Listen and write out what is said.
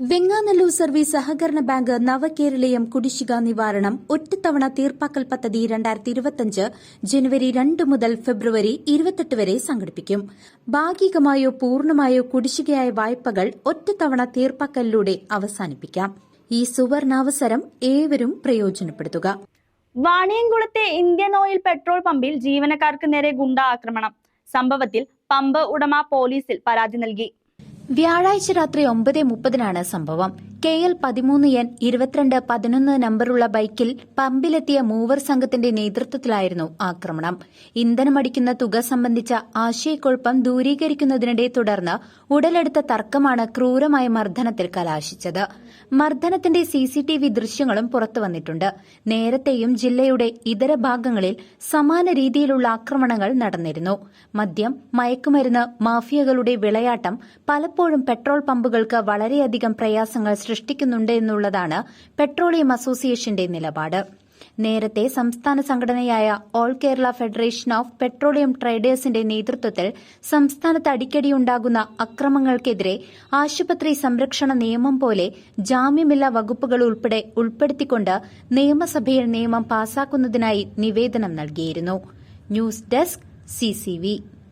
Venganallur service സഹകരണ bank Navakeraleeyam കുടിശ്ശിക നിവാരണം ഒറ്റത്തവണ തീർപ്പാക്കൽ പദ്ധതി രണ്ടായിരത്തി ഇരുപത്തിയഞ്ച് ജനുവരി രണ്ട് മുതൽ ഫെബ്രുവരി ഇരുപത്തെട്ട് വരെ സംഘടിപ്പിക്കും. ഭാഗികമായോ പൂർണമായോ കുടിശ്ശികയായ വായ്പകൾ ഒറ്റത്തവണ തീർപ്പാക്കലിലൂടെ അവസാനിപ്പിക്കാം. ഈ സുവർണാവസരം ഏവരും പ്രയോജനപ്പെടുത്തുക. വാണിയംകുളത്തെ ഇന്ത്യൻ ഓയിൽ പെട്രോൾ പമ്പിൽ ജീവനക്കാർക്ക് നേരെ ഗുണ്ട ആക്രമണം സംഭവത്തിൽ പമ്പ് ഉടമ പോലീസിൽ പരാതി നൽകി. വ്യാഴാഴ്ച രാത്രി ഒമ്പത് മുപ്പതിനാണ് സംഭവം കെ എൽ പതിമൂന്ന് എൻ ഇരുപത്തിരണ്ട് പതിനൊന്ന് നമ്പറുള്ള ബൈക്കിൽ പമ്പിലെത്തിയ മൂവർ സംഘത്തിന്റെ നേതൃത്വത്തിലായിരുന്നു ആക്രമണം. ഇന്ധനമടിക്കുന്ന തുക സംബന്ധിച്ച ആശയക്കുഴപ്പം ദൂരീകരിക്കുന്നതിനിടെ തുടർന്ന് ഉടലെടുത്ത തർക്കമാണ് ക്രൂരമായ മർദ്ദനത്തിൽ കലാശിച്ചത്. മർദ്ദനത്തിന്റെ സിസിടിവി ദൃശ്യങ്ങളും പുറത്തുവന്നിട്ടുണ്ട് നേരത്തെയും ജില്ലയുടെ ഇതര ഭാഗങ്ങളിൽ സമാന രീതിയിലുള്ള ആക്രമണങ്ങൾ നടന്നിരുന്നു. മദ്യം മയക്കുമരുന്ന് മാഫിയകളുടെ വിളയാട്ടം പലപ്പോഴും പെട്രോൾ പമ്പുകൾക്ക് വളരെയധികം പ്രയാസങ്ങൾ സൃഷ്ടിക്കുന്നുണ്ട് എന്നുള്ളതാണ് പെട്രോളിയം അസോസിയേഷന്റെ നിലപാട്. നേരത്തെ സംസ്ഥാന സംഘടനയായ all Kerala federation of petroleum ട്രേഡേഴ്സിന്റെ നേതൃത്വത്തിൽ സംസ്ഥാനത്ത് അടിക്കടിയുണ്ടാകുന്ന അക്രമങ്ങൾക്കെതിരെ ആശുപത്രി സംരക്ഷണ നിയമം പോലെ ജാമ്യമില്ലാ വകുപ്പുകൾ ഉൾപ്പെടെ ഉൾപ്പെടുത്തിക്കൊണ്ട് നിയമസഭയിൽ നിയമം പാസാക്കുന്നതിനായി നിവേദനം നൽകിയിരുന്നു. News desk CCV